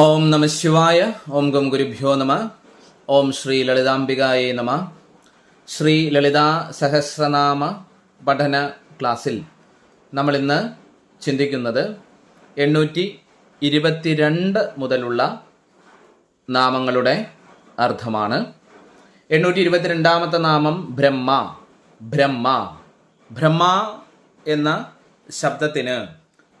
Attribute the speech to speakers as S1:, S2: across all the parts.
S1: ഓം നമ ശിവായ ഓം ഗം ഗുരുഭ്യോ നമ ഓം ശ്രീ ലളിതാംബികായേ നമ ശ്രീ ലളിതാ സഹസ്രനാമ പഠന ക്ലാസ്സിൽ നമ്മൾ ഇന്ന് ചിന്തിക്കുന്നത് എണ്ണൂറ്റി ഇരുപത്തിരണ്ട് മുതലുള്ള നാമങ്ങളുടെ അർത്ഥമാണ്. എണ്ണൂറ്റി ഇരുപത്തിരണ്ടാമത്തെ നാമം ബ്രഹ്മ ബ്രഹ്മ ബ്രഹ്മ എന്ന ശബ്ദത്തിന്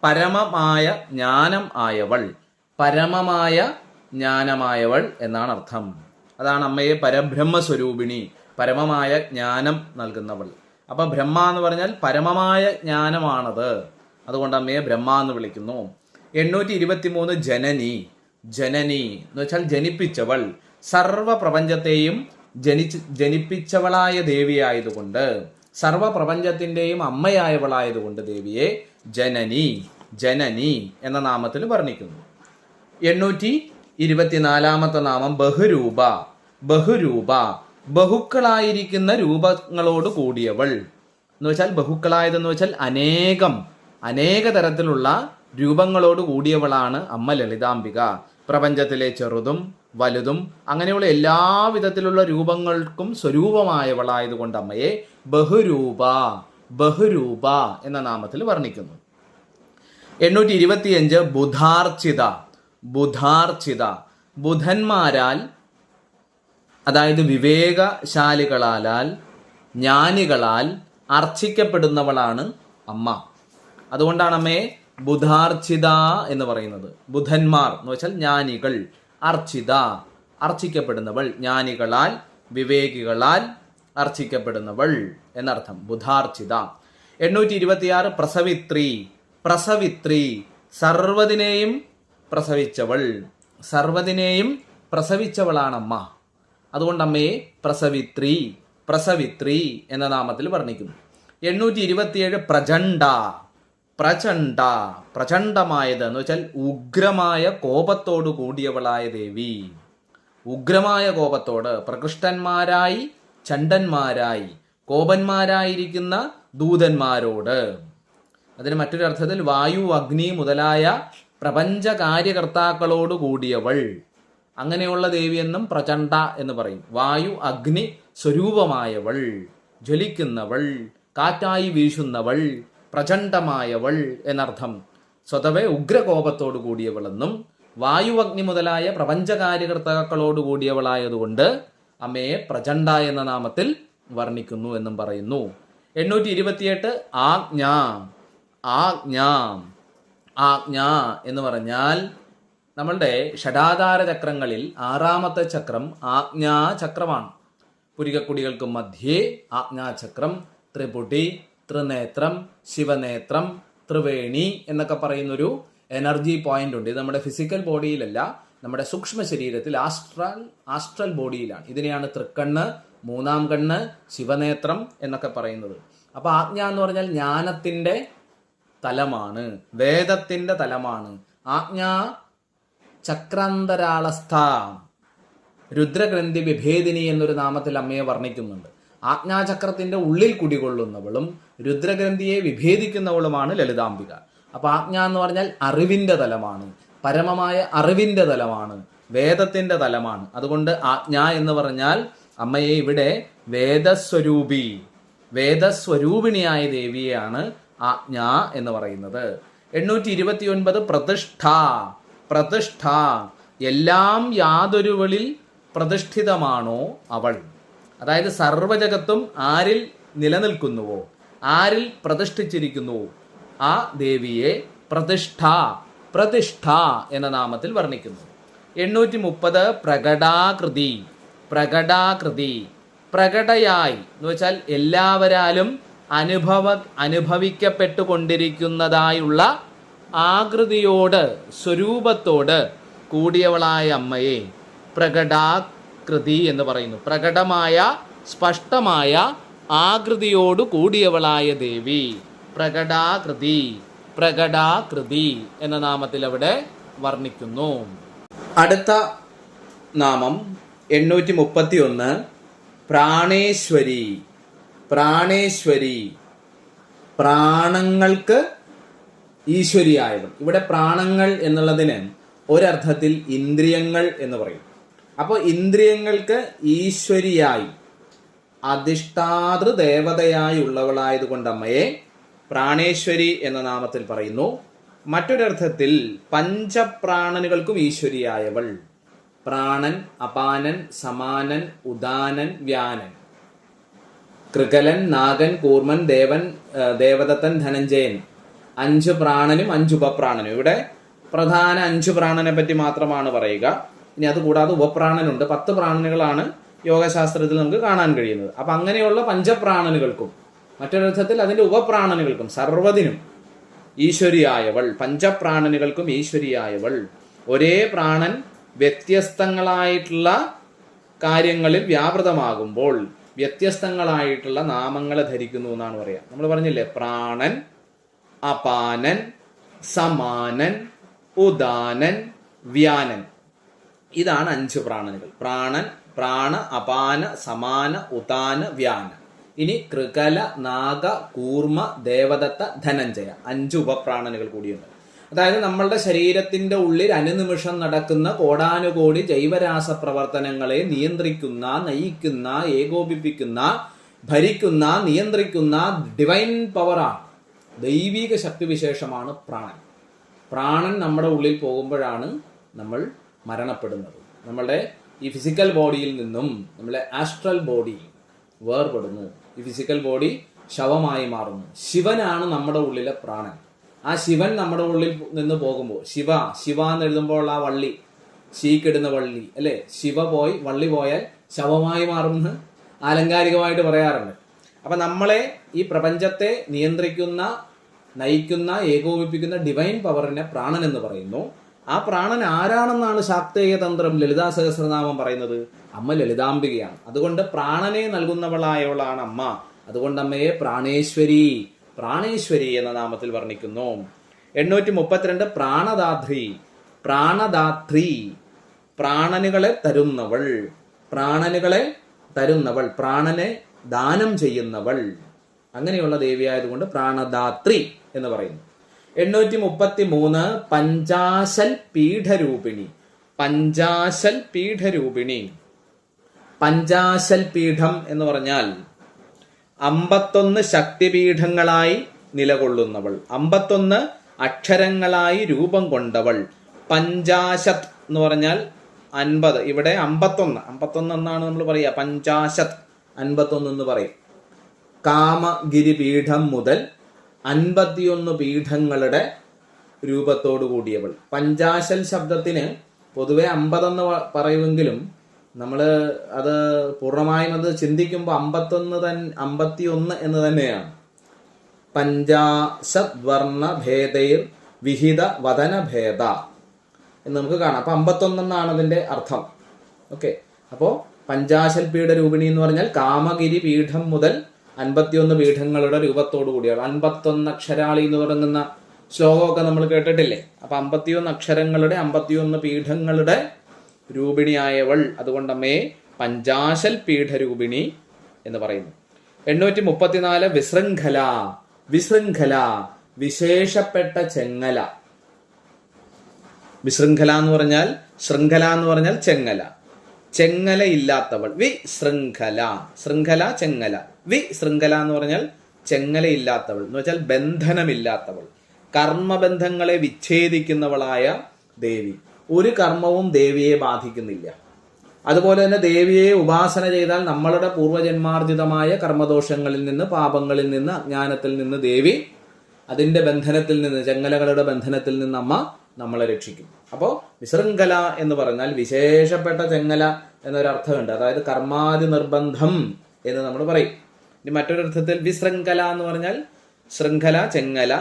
S1: പരമമായ ജ്ഞാനം ആയവൾ. പരമമായ ജ്ഞാനമായവൾ എന്നാണ് അർത്ഥം. അതാണ് അമ്മയെ പരബ്രഹ്മസ്വരൂപിണി പരമമായ ജ്ഞാനം നൽകുന്നവൾ. അപ്പൊ ബ്രഹ്മ എന്ന് പറഞ്ഞാൽ പരമമായ ജ്ഞാനമാണത്. അതുകൊണ്ട് അമ്മയെ ബ്രഹ്മ എന്ന് വിളിക്കുന്നു. എണ്ണൂറ്റി ഇരുപത്തി മൂന്ന് ജനനി ജനനി എന്ന് വെച്ചാൽ ജനിപ്പിച്ചവൾ. സർവ പ്രപഞ്ചത്തെയും ജനിച്ച് ജനിപ്പിച്ചവളായ ദേവിയായതുകൊണ്ട് സർവ പ്രപഞ്ചത്തിന്റെയും അമ്മയായവളായതുകൊണ്ട് ദേവിയെ ജനനി ജനനി എന്ന നാമത്തിൽ വർണിക്കുന്നു. എണ്ണൂറ്റി ഇരുപത്തിനാലാമത്തെ നാമം ബഹുരൂപ ബഹുരൂപ ബഹുക്കളായിരിക്കുന്ന രൂപങ്ങളോട് കൂടിയവൾ. എന്ന് വെച്ചാൽ ബഹുക്കളായതെന്ന് വെച്ചാൽ അനേകം അനേക തരത്തിലുള്ള രൂപങ്ങളോട് കൂടിയവളാണ് അമ്മ ലളിതാംബിക. പ്രപഞ്ചത്തിലെ ചെറുതും വലുതും അങ്ങനെയുള്ള എല്ലാ വിധത്തിലുള്ള രൂപങ്ങൾക്കും സ്വരൂപമായവളായതുകൊണ്ട് അമ്മയെ ബഹുരൂപ ബഹുരൂപ എന്ന നാമത്തിൽ വർണിക്കുന്നു. എണ്ണൂറ്റി ഇരുപത്തിയഞ്ച് ബുധാർച്ചിത. ബുധാർച്ചിത. ബുധന്മാരാൽ അതായത് വിവേകശാലികളാലാൽ ജ്ഞാനികളാൽ അർച്ചിക്കപ്പെടുന്നവളാണ് അമ്മ. അതുകൊണ്ടാണ് അമ്മയെ ബുധാർച്ചിത എന്ന് പറയുന്നത്. ബുധന്മാർ എന്ന് വെച്ചാൽ ജ്ഞാനികൾ അർച്ചിത അർച്ചിക്കപ്പെടുന്നവൾ ജ്ഞാനികളാൽ വിവേകികളാൽ അർച്ചിക്കപ്പെടുന്നവൾ എന്നർത്ഥം. ബുധാർച്ചിത. എണ്ണൂറ്റി ഇരുപത്തിയാറ് പ്രസവിത്രി പ്രസവിത്രി സർവതിനെയും പ്രസവിച്ചവൾ. സർവതിനെയും പ്രസവിച്ചവളാണമ്മ. അതുകൊണ്ട് അമ്മയെ പ്രസവിത്രി പ്രസവിത്രി എന്ന നാമത്തിൽ വർണിക്കുന്നു. എണ്ണൂറ്റി ഇരുപത്തിയേഴ് പ്രചണ്ഡ. പ്രചണ്ഡ. പ്രചണ്ഡമായത് എന്ന് വെച്ചാൽ ഉഗ്രമായ കോപത്തോടു കൂടിയവളായ ദേവി. ഉഗ്രമായ കോപത്തോട് പ്രകൃഷ്ടന്മാരായി ചണ്ടന്മാരായി കോപന്മാരായിരിക്കുന്ന ദൂതന്മാരോട്. അതിന് മറ്റൊരർത്ഥത്തിൽ വായു അഗ്നി മുതലായ പ്രപഞ്ച കാര്യകർത്താക്കളോട് കൂടിയവൾ അങ്ങനെയുള്ള ദേവിയെന്നും പ്രചണ്ഡ എന്ന് പറയും. വായു അഗ്നി സ്വരൂപമായവൾ. ജ്വലിക്കുന്നവൾ കാറ്റായി വീശുന്നവൾ പ്രചണ്ഡമായവൾ എന്നർത്ഥം. സ്വതവേ ഉഗ്രകോപത്തോടു കൂടിയവളെന്നും വായു അഗ്നി മുതലായ പ്രപഞ്ചകാര്യകർത്താക്കളോട് കൂടിയവളായതുകൊണ്ട് അമ്മയെ പ്രചണ്ഡ എന്ന നാമത്തിൽ വർണിക്കുന്നു എന്നും പറയുന്നു. എണ്ണൂറ്റി ഇരുപത്തിയെട്ട് ആജ്ഞ. ആജ്ഞ. ആജ്ഞ എന്ന് പറഞ്ഞാൽ നമ്മളുടെ ഷഡാധാര ചക്രങ്ങളിൽ ആറാമത്തെ ചക്രം ആജ്ഞാ ചക്രമാണ് പുരികക്കുടികൾക്ക് മധ്യേ ആജ്ഞാചക്രം ത്രിപുടി ത്രിനേത്രം ശിവനേത്രം ത്രിവേണി എന്നൊക്കെ പറയുന്നൊരു എനർജി പോയിന്റ് ഉണ്ട്. ഇത് നമ്മുടെ ഫിസിക്കൽ ബോഡിയിലല്ല നമ്മുടെ സൂക്ഷ്മ ശരീരത്തിൽ ആസ്ട്രൽ ആസ്ട്രൽ ബോഡിയിലാണ് ഇതിനെയാണ് തൃക്കണ്ണ് മൂന്നാം കണ്ണ് ശിവനേത്രം എന്നൊക്കെ പറയുന്നത്. അപ്പോൾ ആജ്ഞ എന്ന് പറഞ്ഞാൽ ജ്ഞാനത്തിന്റെ തലമാണ്. വേദത്തിന്റെ തലമാണ്. ആജ്ഞാ ചക്രാന്തരാളസ്ഥ. രുദ്രഗ്രന്ഥി വിഭേദിനി എന്നൊരു നാമത്തിൽ അമ്മയെ വർണിക്കുന്നുണ്ട്. ആജ്ഞാചക്രത്തിന്റെ ഉള്ളിൽ കുടികൊള്ളുന്നവളും രുദ്രഗ്രന്ഥിയെ വിഭേദിക്കുന്നവളുമാണ് ലളിതാംബിക. അപ്പൊ ആജ്ഞ എന്ന് പറഞ്ഞാൽ അറിവിന്റെ തലമാണ്. പരമമായ അറിവിന്റെ തലമാണ്. വേദത്തിന്റെ തലമാണ്. അതുകൊണ്ട് ആജ്ഞ എന്ന് പറഞ്ഞാൽ അമ്മയെ ഇവിടെ വേദസ്വരൂപി. വേദസ്വരൂപിണിയായ ദേവിയെയാണ് ആജ്ഞ എന്ന് പറയുന്നത്. എണ്ണൂറ്റി ഇരുപത്തി ഒൻപത് പ്രതിഷ്ഠ പ്രതിഷ്ഠ. എല്ലാം യാതൊരുവളിൽ പ്രതിഷ്ഠിതമാണോ അവൾ? അതായത് സർവജഗത്തും ആരിൽ നിലനിൽക്കുന്നുവോ? ആരിൽ പ്രതിഷ്ഠിച്ചിരിക്കുന്നുവോ ആ ദേവിയെ പ്രതിഷ്ഠ പ്രതിഷ്ഠ എന്ന നാമത്തിൽ വർണിക്കുന്നു. എണ്ണൂറ്റി മുപ്പത് പ്രകടാകൃതി പ്രകടാകൃതി പ്രകടയായി. എന്ന് വെച്ചാൽ എല്ലാവരാലും അനുഭവ അനുഭവിക്കപ്പെട്ടുകൊണ്ടിരിക്കുന്നതായുള്ള ആകൃതിയോട് സ്വരൂപത്തോട് കൂടിയവളായ അമ്മയെ പ്രകടാകൃതി എന്ന് പറയുന്നു. പ്രകടമായ സ്പഷ്ടമായ ആകൃതിയോട് കൂടിയവളായ ദേവി. പ്രകടാകൃതി പ്രകടാകൃതി എന്ന നാമത്തിൽ അവിടെ വർണിക്കുന്നു. അടുത്ത നാമം എണ്ണൂറ്റി മുപ്പത്തി ഒന്ന് പ്രാണേശ്വരി. പ്രാണേശ്വരി. പ്രാണങ്ങൾക്ക് ഈശ്വരിയായവൾ ഇവിടെ പ്രാണങ്ങൾ എന്നുള്ളതിന് ഒരർത്ഥത്തിൽ ഇന്ദ്രിയങ്ങൾ എന്ന് പറയും. അപ്പോൾ ഇന്ദ്രിയങ്ങൾക്ക് ഈശ്വരിയായി അധിഷ്ഠാതൃ ദേവതയായി ഉള്ളവളായതുകൊണ്ട് അമ്മയെ പ്രാണേശ്വരി എന്ന നാമത്തിൽ പറയുന്നു. മറ്റൊരർത്ഥത്തിൽ പഞ്ചപ്രാണനുകൾക്കും ഈശ്വരിയായവൾ. പ്രാണൻ അപാനൻ സമാനൻ ഉദാനൻ വ്യാനൻ. കൃകലൻ നാഗൻ കൂർമൻ ദേവൻ ദേവദത്തൻ ധനഞ്ജയൻ. അഞ്ച് പ്രാണനും അഞ്ച് ഉപപ്രാണനും. ഇവിടെ പ്രധാന അഞ്ച് പ്രാണനെ പറ്റി മാത്രമാണ് പറയുക. ഇനി അത് കൂടാതെ ഉപപ്രാണനുണ്ട്. പത്ത് പ്രാണനുകളാണ് യോഗശാസ്ത്രത്തിൽ നമുക്ക് കാണാൻ കഴിയുന്നത്. അപ്പൊ അങ്ങനെയുള്ള പഞ്ചപ്രാണനുകൾക്കും മറ്റൊരർത്ഥത്തിൽ അതിന്റെ ഉപപ്രാണനുകൾക്കും സർവതിനും ഈശ്വരിയായവൾ. പഞ്ചപ്രാണനുകൾക്കും ഈശ്വരിയായവൾ. ഒരേ പ്രാണൻ വ്യത്യസ്തങ്ങളായിട്ടുള്ള കാര്യങ്ങളിൽ വ്യാപൃതമാകുമ്പോൾ വ്യത്യസ്തങ്ങളായിട്ടുള്ള നാമങ്ങളെ ധരിക്കുന്നു എന്നാണ് പറയുക നമ്മൾ പറഞ്ഞില്ലേ? പ്രാണൻ അപാനൻ സമാനൻ ഉദാനൻ വ്യാനൻ. ഇതാണ് അഞ്ച് പ്രാണനുകൾ. പ്രാണൻ പ്രാണ അപാന സമാന ഉദാന വ്യാന. ഇനി കൃകല നാഗ കൂർമ്മ ദേവദത്ത ധനഞ്ജയ. അഞ്ച് ഉപപ്രാണനുകൾ കൂടിയുണ്ട്. അതായത് നമ്മളുടെ ശരീരത്തിന്റെ ഉള്ളിൽ അനുനിമിഷം നടക്കുന്ന കോടാനുകോടി ജൈവരാസ പ്രവർത്തനങ്ങളെ നിയന്ത്രിക്കുന്ന നയിക്കുന്ന ഏകോപിപ്പിക്കുന്ന ഭരിക്കുന്ന നിയന്ത്രിക്കുന്ന ഡിവൈൻ പവറാണ് ദൈവിക ശക്തിവിശേഷമാണ് പ്രാണൻ. പ്രാണൻ നമ്മുടെ ഉള്ളിൽ പോകുമ്പോഴാണ് നമ്മൾ മരണപ്പെടുന്നത്. നമ്മളുടെ ഈ ഫിസിക്കൽ ബോഡിയിൽ നിന്നും നമ്മളെ ആസ്ട്രൽ ബോഡി വേർപെടുന്നു. ഈ ഫിസിക്കൽ ബോഡി ശവമായി മാറുന്നു. ശിവനാണ് നമ്മുടെ ഉള്ളിലെ പ്രാണൻ. ആ ശിവൻ നമ്മുടെ ഉള്ളിൽ നിന്ന് പോകുമ്പോൾ ശിവ ശിവ എന്ന് എഴുതുമ്പോൾ ആ വള്ളി ശീക്കിടുന്ന വള്ളി അല്ലെ? ശിവ പോയി വള്ളി പോയാൽ ശവമായി മാറുമെന്ന് ആലങ്കാരികമായിട്ട് പറയാറുണ്ട്. അപ്പൊ നമ്മളെ ഈ പ്രപഞ്ചത്തെ നിയന്ത്രിക്കുന്ന നയിക്കുന്ന ഏകോപിപ്പിക്കുന്ന ഡിവൈൻ പവറിനെ പ്രാണൻ എന്ന് പറയുന്നു. ആ പ്രാണൻ ആരാണെന്നാണ് ശാക്തേയ തന്ത്രം ലളിതാ സഹസ്രനാമം പറയുന്നത്? അമ്മ ലളിതാംബികയാണ്. അതുകൊണ്ട് പ്രാണനെ നൽകുന്നവളായവളാണ് അമ്മ. അതുകൊണ്ട് അമ്മയെ പ്രാണേശ്വരി. പ്രാണേശ്വരി എന്ന നാമത്തിൽ വർണിക്കുന്നു. എണ്ണൂറ്റി മുപ്പത്തിരണ്ട് പ്രാണദാത്രി പ്രാണദാത്രി പ്രാണനുകളെ തരുന്നവൾ പ്രാണനുകളെ തരുന്നവൾ പ്രാണനെ ദാനം ചെയ്യുന്നവൾ. അങ്ങനെയുള്ള ദേവിയായതുകൊണ്ട് പ്രാണദാത്രി എന്ന് പറയുന്നു. എണ്ണൂറ്റി മുപ്പത്തി മൂന്ന് പഞ്ചാശൽ പീഠരൂപിണി പഞ്ചാശൽ പീഠരൂപിണി. പഞ്ചാശൽ പീഠം എന്ന് പറഞ്ഞാൽ അമ്പത്തൊന്ന് ശക്തിപീഠങ്ങളായി നിലകൊള്ളുന്നവൾ. അമ്പത്തൊന്ന് അക്ഷരങ്ങളായി രൂപം കൊണ്ടവൾ. പഞ്ചാശത് എന്ന് പറഞ്ഞാൽ അൻപത്. ഇവിടെ അമ്പത്തൊന്ന്. അമ്പത്തൊന്ന് എന്നാണ് നമ്മൾ പറയുക. പഞ്ചാശത്. അൻപത്തൊന്ന് എന്ന് പറയും. കാമഗിരി പീഠം മുതൽ അൻപത്തിയൊന്ന് പീഠങ്ങളുടെ രൂപത്തോടു കൂടിയവൾ. പഞ്ചാശൽ ശബ്ദത്തിന് പൊതുവെ അമ്പതെന്ന് പറയുമെങ്കിലും നമ്മൾ അത് പൂർണമായും അത് ചിന്തിക്കുമ്പോൾ അമ്പത്തൊന്ന് തൻ അമ്പത്തിയൊന്ന് എന്ന് തന്നെയാണ്. പഞ്ചാശദ്വർണ ഭേദൈർ വിഹിത വദനഭേദ എന്ന് നമുക്ക് കാണാം. അപ്പൊ അമ്പത്തൊന്നെന്നാണ് അതിന്റെ അർത്ഥം. ഓക്കെ. അപ്പോൾ പഞ്ചാശൽ പീഠ രൂപിണി എന്ന് പറഞ്ഞാൽ കാമഗിരി പീഠം മുതൽ അൻപത്തിയൊന്ന് പീഠങ്ങളുടെ രൂപത്തോടു കൂടിയാണ്. അൻപത്തൊന്ന് അക്ഷരാളി എന്ന് തുടങ്ങുന്ന ശ്ലോകമൊക്കെ നമ്മൾ കേട്ടിട്ടില്ലേ? അപ്പം അമ്പത്തിയൊന്ന് അക്ഷരങ്ങളുടെ അമ്പത്തിയൊന്ന് പീഠങ്ങളുടെ രൂപിണിയായവൾ. അതുകൊണ്ടമ്മേ പഞ്ചാശൽ പീഠരൂപിണി എന്ന് പറയുന്നു. എണ്ണൂറ്റി മുപ്പത്തിനാല് വിശൃംഖല വിശൃംഖല വിശേഷപ്പെട്ട ചെങ്ങല. വിശൃംഖല എന്ന് പറഞ്ഞാൽ ശൃംഖല എന്ന് പറഞ്ഞാൽ ചെങ്ങല. ചെങ്ങല ഇല്ലാത്തവൾ വി ശൃംഖല ശൃംഖല ചെങ്ങല. വി ശൃംഖല എന്ന് പറഞ്ഞാൽ ചെങ്ങല ഇല്ലാത്തവൾ എന്ന് വെച്ചാൽ ബന്ധനമില്ലാത്തവൾ. കർമ്മബന്ധങ്ങളെ വിച്ഛേദിക്കുന്നവളായ ദേവി. ഒരു കർമ്മവും ദേവിയെ ബാധിക്കുന്നില്ല. അതുപോലെ തന്നെ ദേവിയെ ഉപാസന ചെയ്താൽ നമ്മളുടെ പൂർവജന്മാർജിതമായ കർമ്മദോഷങ്ങളിൽ നിന്ന് പാപങ്ങളിൽ നിന്ന് അജ്ഞാനത്തിൽ നിന്ന് ദേവി അതിന്റെ ബന്ധനത്തിൽ നിന്ന് ചെങ്ങലകളുടെ ബന്ധനത്തിൽ നിന്ന് അമ്മ നമ്മളെ രക്ഷിക്കും. അപ്പോൾ വിശൃംഖല എന്ന് പറഞ്ഞാൽ വിശേഷപ്പെട്ട ചെങ്ങല എന്നൊരർത്ഥമുണ്ട് അതായത് കർമാതി നിർബന്ധം എന്ന് നമ്മൾ പറയും. ഇനി മറ്റൊരർത്ഥത്തിൽ വിശൃംഖല എന്ന് പറഞ്ഞാൽ ശൃംഖല ചെങ്ങല.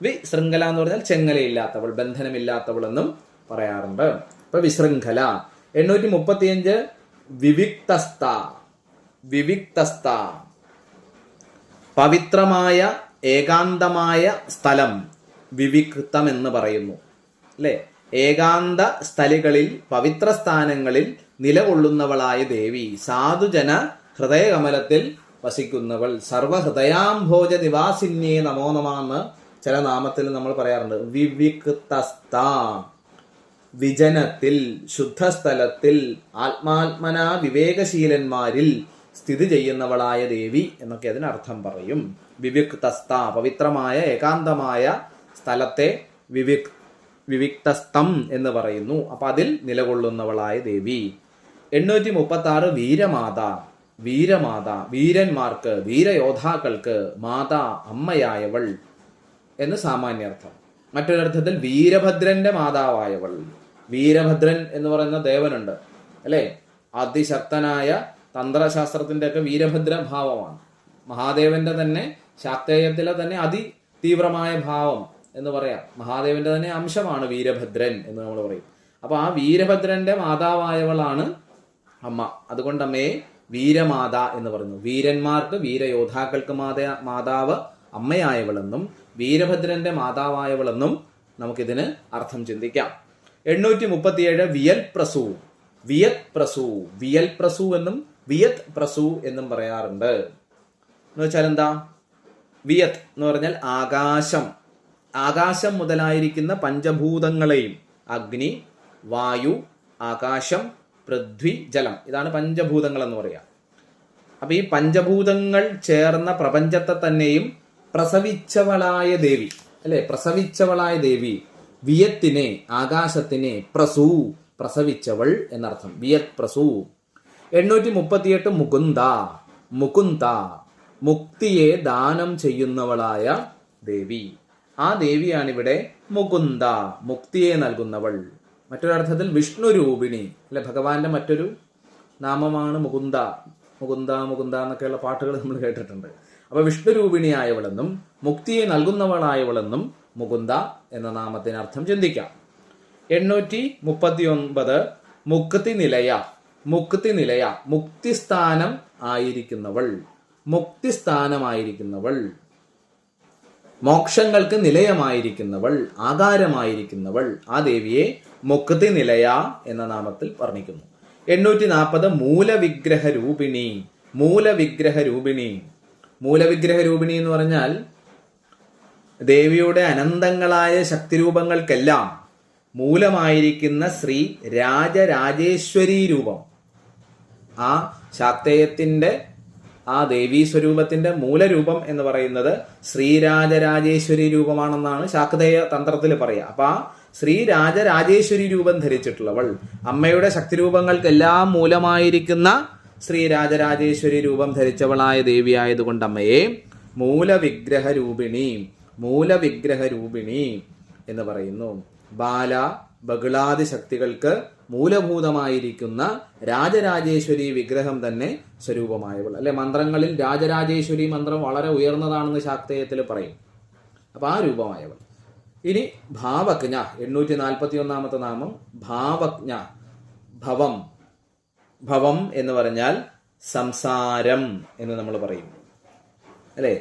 S1: വി ശൃംഖല എന്ന് പറഞ്ഞാൽ ചെങ്ങലയില്ലാത്തവൾ ബന്ധനമില്ലാത്തവൾ എന്നും പറയാറുണ്ട്. ഇപ്പൊ വിശൃംഖല. എണ്ണൂറ്റി മുപ്പത്തിയഞ്ച് വിവിക്തസ്ത. വിവിക്തസ്ത. പവിത്രമായ ഏകാന്തമായ സ്ഥലം വിവിക്തം എന്ന് പറയുന്നു. അല്ലെ? ഏകാന്ത സ്ഥലികളിൽ പവിത്ര സ്ഥാനങ്ങളിൽ നിലകൊള്ളുന്നവളായ ദേവി സാധുജന ഹൃദയകമലത്തിൽ വസിക്കുന്നവൾ സർവഹൃദയാംഭോജ നിവാസിന്യേ നമോ നമാന്ന് ചില നാമത്തിൽ നമ്മൾ പറയാറുണ്ട്. വിവിക്തസ്ത. വിജനത്തിൽ ശുദ്ധസ്ഥലത്തിൽ ആത്മാത്മനാ വിവേകശീലന്മാരിൽ സ്ഥിതി ചെയ്യുന്നവളായ ദേവി എന്നൊക്കെ അതിനർത്ഥം പറയും. വിവിക്തസ്ത പവിത്രമായ ഏകാന്തമായ സ്ഥലത്തെ വിവിക് വിവിക്തസ്തം എന്ന് പറയുന്നു. അപ്പൊ അതിൽ നിലകൊള്ളുന്നവളായ ദേവി. എണ്ണൂറ്റി മുപ്പത്തി ആറ് വീരമാത വീരമാത വീരന്മാർക്ക് വീരയോദ്ധാക്കൾക്ക് മാതാ അമ്മയായവൾ എന്ന് സാമാന്യർത്ഥം. മറ്റൊരർത്ഥത്തിൽ വീരഭദ്രന്റെ മാതാവായവൾ. വീരഭദ്രൻ എന്ന് പറയുന്ന ദേവനുണ്ട്. അല്ലേ? അതിശക്തനായ തന്ത്രശാസ്ത്രത്തിന്റെ ഒക്കെ വീരഭദ്ര ഭാവമാണ്. മഹാദേവന്റെ തന്നെ ശാക്തേയത്തിലെ തന്നെ അതിതീവ്രമായ ഭാവം എന്ന് പറയാം. മഹാദേവന്റെ തന്നെ അംശമാണ് വീരഭദ്രൻ എന്ന് നമ്മൾ പറയും. അപ്പൊ ആ വീരഭദ്രന്റെ മാതാവായവളാണ് അമ്മ. അതുകൊണ്ട് അമ്മയെ വീരമാത എന്ന് പറയുന്നു. വീരന്മാർക്ക് വീരയോദ്ധാക്കൾക്ക് മാതാ മാതാവ് അമ്മയായവളെന്നും വീരഭദ്രന്റെ മാതാവായവളെന്നും നമുക്കിതിന് അർത്ഥം ചിന്തിക്കാം. എണ്ണൂറ്റി മുപ്പത്തിയേഴ് വിയൽ പ്രസു. വിയത് പ്രസു. വിയൽ പ്രസു എന്നും വിയത് പ്രസു എന്നും പറയാറുണ്ട്. എന്ന് വെച്ചാൽ എന്താ? വിയത് എന്ന് പറഞ്ഞാൽ ആകാശം. ആകാശം മുതലായിരിക്കുന്ന പഞ്ചഭൂതങ്ങളെയും അഗ്നി വായു ആകാശം പൃഥ്വി ജലം. ഇതാണ് പഞ്ചഭൂതങ്ങൾ എന്ന് പറയാം. അപ്പൊ ഈ പഞ്ചഭൂതങ്ങൾ ചേർന്ന പ്രപഞ്ചത്തെ തന്നെയും പ്രസവിച്ചവളായ ദേവി. അല്ലെ? പ്രസവിച്ചവളായ ദേവി. വിയത്തിനെ ആകാശത്തിനെ പ്രസൂ പ്രസവിച്ചവൾ എന്നർത്ഥം. വിയത് പ്രസൂ. എണ്ണൂറ്റി മുപ്പത്തിയെട്ട് മുകുന്ദ മുകുന്ദ മുക്തിയെ ദാനം ചെയ്യുന്നവളായ ദേവി. ആ ദേവിയാണിവിടെ മുകുന്ദ മുക്തിയെ നൽകുന്നവൾ. മറ്റൊരർത്ഥത്തിൽ വിഷ്ണു രൂപിണി അല്ലെ ഭഗവാന്റെ മറ്റൊരു നാമമാണ് മുകുന്ദ. മുകുന്ദ മുകുന്ദ എന്നൊക്കെയുള്ള പാട്ടുകൾ നമ്മൾ കേട്ടിട്ടുണ്ട്. അപ്പൊ വിഷ്ണു രൂപിണിയായവളെന്നും മുക്തിയെ നൽകുന്നവളായവളെന്നും മുകുന്ദ എന്ന നാമത്തിനർത്ഥം ചിന്തിക്കാം. എണ്ണൂറ്റി മുപ്പത്തി ഒൻപത് മുക്തി നിലയ മുക്തി നിലയ മുക്തിസ്ഥാനം ആയിരിക്കുന്നവൾ മുക്തിസ്ഥാനമായിരിക്കുന്നവൾ മോക്ഷങ്ങൾക്ക് നിലയമായിരിക്കുന്നവൾ ആകാരമായിരിക്കുന്നവൾ ആ ദേവിയെ മുക്തി നിലയ എന്ന നാമത്തിൽ വർണിക്കുന്നു. എണ്ണൂറ്റി നാൽപ്പത് മൂലവിഗ്രഹ രൂപിണി മൂലവിഗ്രഹ രൂപിണി മൂലവിഗ്രഹ രൂപിണി എന്ന് പറഞ്ഞാൽ ദേവിയുടെ അനന്തങ്ങളായ ശക്തിരൂപങ്ങൾക്കെല്ലാം മൂലമായിരിക്കുന്ന ശ്രീ രാജരാജേശ്വരി രൂപം. ആ ശാക്തേയത്തിന്റെ ആ ദേവീ സ്വരൂപത്തിന്റെ മൂലരൂപം എന്ന് പറയുന്നത് ശ്രീരാജരാജേശ്വരി രൂപമാണെന്നാണ് ശാക്തേയ തന്ത്രത്തിൽ പറയുക. അപ്പൊ ആ ശ്രീരാജരാജേശ്വരി രൂപം ധരിച്ചിട്ടുള്ളവൾ അമ്മയുടെ ശക്തിരൂപങ്ങൾക്കെല്ലാം മൂലമായിരിക്കുന്ന ശ്രീരാജരാജേശ്വരി രൂപം ധരിച്ചവളായ ദേവിയായതുകൊണ്ട് അമ്മയെ മൂലവിഗ്രഹ രൂപിണി. മൂലവിഗ്രഹ രൂപിണി എന്ന് പറയുന്നു. ബാല ബഹുളാദി ശക്തികൾക്ക് മൂലഭൂതമായിരിക്കുന്ന രാജരാജേശ്വരി വിഗ്രഹം തന്നെ സ്വരൂപമായവൾ. അല്ലെ മന്ത്രങ്ങളിൽ രാജരാജേശ്വരി മന്ത്രം വളരെ ഉയർന്നതാണെന്ന് ശാക്തേയത്തിൽ പറയും. അപ്പൊ ആ രൂപമായവൾ. ഇനി ഭാവജ്ഞ എണ്ണൂറ്റി നാൽപ്പത്തി ഒന്നാമത്തെ നാമം ഭാവജ്ഞ ഭവം. ഭവം എന്ന് പറഞ്ഞാൽ സംസാരം എന്ന് നമ്മൾ പറയും. അല്ലേ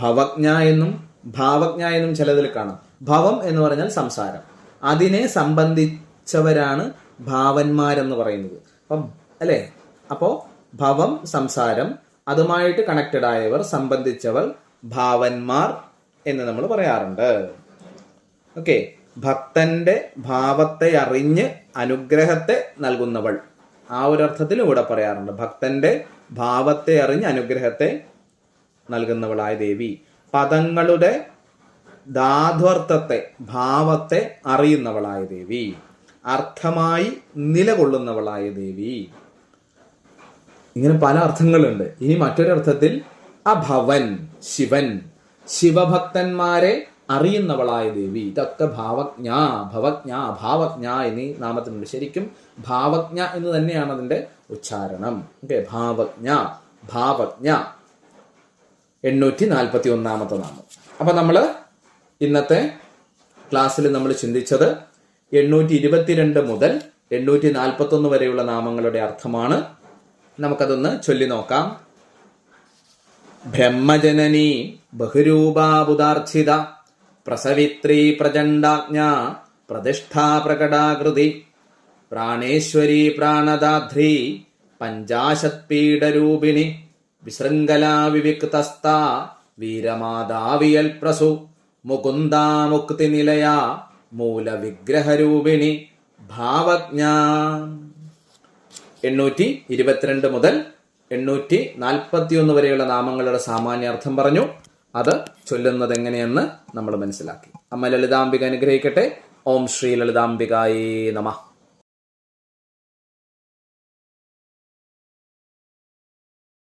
S1: ഭവജ്ഞ എന്നും ഭാവജ്ഞ എന്നും ചിലതിൽ കാണാം. ഭവം എന്ന് പറഞ്ഞാൽ സംസാരം. അതിനെ സംബന്ധിച്ചവരാണ് ഭാവന്മാരെന്ന് പറയുന്നത്. അപ്പം അല്ലേ? അപ്പോ ഭവം സംസാരം അതുമായിട്ട് കണക്റ്റഡ് ആയവർ സംബന്ധിച്ചവർ ഭാവന്മാർ എന്ന് നമ്മൾ പറയാറുണ്ട്. ഓക്കെ. ഭക്തന്റെ ഭാവത്തെ അറിഞ്ഞ് അനുഗ്രഹത്തെ നൽകുന്നവൾ. ആ ഒരു അർത്ഥത്തിൽ ഇവിടെ പറയാറുണ്ട്. ഭക്തന്റെ ഭാവത്തെ അറിഞ്ഞ് അനുഗ്രഹത്തെ നൽകുന്നവളായ ദേവി. പദങ്ങളുടെ ധാത്വർത്ഥത്തെ ഭാവത്തെ അറിയുന്നവളായ ദേവി. അർത്ഥമായി നിലകൊള്ളുന്നവളായ ദേവി. ഇങ്ങനെ പല അർത്ഥങ്ങളുണ്ട്. ഇനി മറ്റൊരർത്ഥത്തിൽ അഭവൻ ശിവൻ. ശിവഭക്തന്മാരെ അറിയുന്നവളായ ദേവി. ഇതൊക്കെ ഭാവജ്ഞ ഭവജ്ഞ ഭാവജ്ഞ എന്നീ നാമത്തിനുണ്ട്. ശരിക്കും ഭാവജ്ഞ എന്ന് തന്നെയാണ് അതിന്റെ ഉച്ചാരണം. ഓക്കെ ഭാവജ്ഞ ഭാവജ്ഞ. എണ്ണൂറ്റി നാൽപ്പത്തി ഒന്നാമത്തെ നാമം അപ്പൊ നമ്മൾ ഇന്നത്തെ ക്ലാസ്സിൽ നമ്മൾ ചിന്തിച്ചത് എണ്ണൂറ്റി ഇരുപത്തിരണ്ട് മുതൽ എണ്ണൂറ്റി നാൽപ്പത്തി ഒന്ന് വരെയുള്ള നാമങ്ങളുടെ അർത്ഥമാണ്. നമുക്കതൊന്ന് ചൊല്ലി നോക്കാം. ബ്രഹ്മജനനി ബഹുരൂപാബുദാർച്ചിത പ്രസവിത്രി പ്രചണ്ഡാജ്ഞ പ്രതിഷ്ഠാ പ്രകടാകൃതി പ്രാണേശ്വരി പ്രാണദാധ്രി പഞ്ചാശത്പീഠരൂപിണി വിശൃംഖലാ വിവിക്തസ്ത വീരമാതാവിയൽ പ്രസു മുകുന്ദാ മുക്തി നിലയ മൂലവിഗ്രഹരൂപിണി ഭാവജ്ഞ. എണ്ണൂറ്റി ഇരുപത്തിരണ്ട് മുതൽ എണ്ണൂറ്റി നാൽപ്പത്തി ഒന്ന് വരെയുള്ള നാമങ്ങളുടെ സാമാന്യാർത്ഥം പറഞ്ഞു. അത് ചൊല്ലുന്നത് എങ്ങനെയെന്ന് നമ്മൾ മനസ്സിലാക്കി. അമ്മ ലളിതാംബിക അനുഗ്രഹിക്കട്ടെ. ഓം ശ്രീ ലളിതാംബികായി നമ.